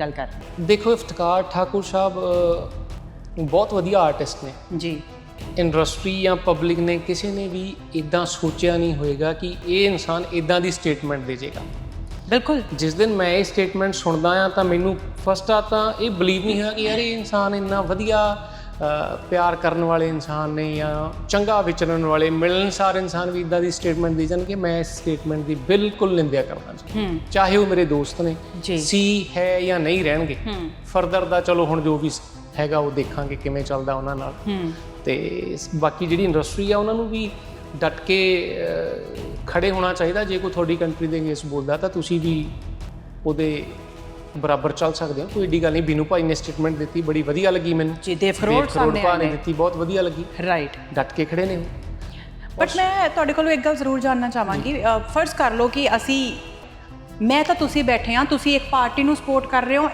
ਗੱਲ ਕਰ ਰਹੇ ਦੇਖੋ ਇਫਤਕਾਰ ਠਾਕੁਰ ਸਾਹਿਬ ਬਹੁਤ ਵਧੀਆ ਆਰਟਿਸਟ ਨੇ। ਜੀ। ਇੰਡਸਟਰੀ ਜਾਂ ਪਬਲਿਕ ਨੇ ਕਿਸੇ ਨੇ ਵੀ ਇਦਾਂ ਸੋਚਿਆ ਨਹੀਂ ਹੋਏਗਾ ਕਿ ਇਹ ਇਨਸਾਨ ਇਦਾਂ ਦੀ ਸਟੇਟਮੈਂਟ ਦੇ ਜਾਏਗਾ ਬਿਲਕੁਲ। ਜਿਸ ਦਿਨ ਮੈਂ ਇਹ ਸਟੇਟਮੈਂਟ ਸੁਣਦਾ ਆ ਤਾਂ ਮੈਨੂੰ ਫਸਟ ਆ ਤਾਂ ਇਹ ਬਲੀਵ ਨਹੀਂ ਹੋਇਆ ਕਿ ਯਾਰ ਇਹ ਇਨਸਾਨ ਇੰਨਾ ਵਧੀਆ ਪਿਆਰ ਕਰਨ ਵਾਲੇ ਇਨਸਾਨ ਨੇ ਜਾਂ ਚੰਗਾ ਵਿਚਰਨ ਵਾਲੇ ਮਿਲਣਸਾਰ ਇਨਸਾਨ ਵੀ ਇਦਾਂ ਦੀ ਸਟੇਟਮੈਂਟ ਦੇ ਜਾਣ ਕਿ ਮੈਂ ਇਸ ਸਟੇਟਮੈਂਟ ਦੀ ਬਿਲਕੁਲ ਨਿੰਦਿਆ ਕਰਦਾ ਜੀ। ਹੂੰ। ਚਾਹੇ ਉਹ ਮੇਰੇ ਦੋਸਤ ਨੇ। ਸੀ ਹੈ ਜਾਂ ਨਹੀਂ ਰਹਿਣਗੇ ਫਰਦਰ ਦਾ ਚਲੋ ਹੁਣ ਜੋ ਵੀ ਹੈਗਾ ਉਹ ਦੇਖਾਂਗੇ ਕਿਵੇਂ ਚੱਲਦਾ ਉਹਨਾਂ ਨਾਲ। ਤੇ ਬਾਕੀ ਜਿਹੜੀ ਇੰਡਸਟਰੀ ਆ ਉਹਨਾਂ ਨੂੰ ਵੀ ਡਟ ਕੇ ਖੜੇ ਹੋਣਾ ਚਾਹੀਦਾ। ਜੇ ਕੋਈ ਤੁਹਾਡੀ ਕੰਟਰੀ ਦੇ ਅਗੇਂਸਟ ਬੋਲਦਾ ਤਾਂ ਤੁਸੀਂ ਵੀ ਉਹਦੇ ਬਰਾਬਰ ਚੱਲ ਸਕਦੇ ਹੋ। ਕੋਈ ਏਡੀ ਗੱਲ ਨਹੀਂ ਬੀਨੂ ਭਾਈ ਨੇ ਸਟੇਟਮੈਂਟ ਦਿੱਤੀ ਬੜੀ ਵਧੀਆ ਲੱਗੀ ਮੈਨੂੰ। ਜੀ ਦੇਵ ਕਰੋੜ ਭਾ ਨੇ ਆਏ ਦਿੱਤੀ ਬਹੁਤ ਵਧੀਆ ਲੱਗੀ। ਰਾਈਟ ਡਟ ਕੇ ਖੜੇ ਨੇ ਬਟ ਮੈਂ ਤੁਹਾਡੇ ਕੋਲੋਂ ਇੱਕ ਗੱਲ ਜ਼ਰੂਰ ਜਾਣਨਾ ਚਾਹਾਂਗੀ। ਫਰਜ਼ ਕਰ ਲਓ ਕਿ ਅਸੀਂ ਮੈਂ ਤਾਂ ਤੁਸੀਂ ਬੈਠੇ ਆ ਤੁਸੀਂ ਇੱਕ ਪਾਰਟੀ ਨੂੰ ਸਪੋਰਟ ਕਰ ਰਹੇ ਹੋ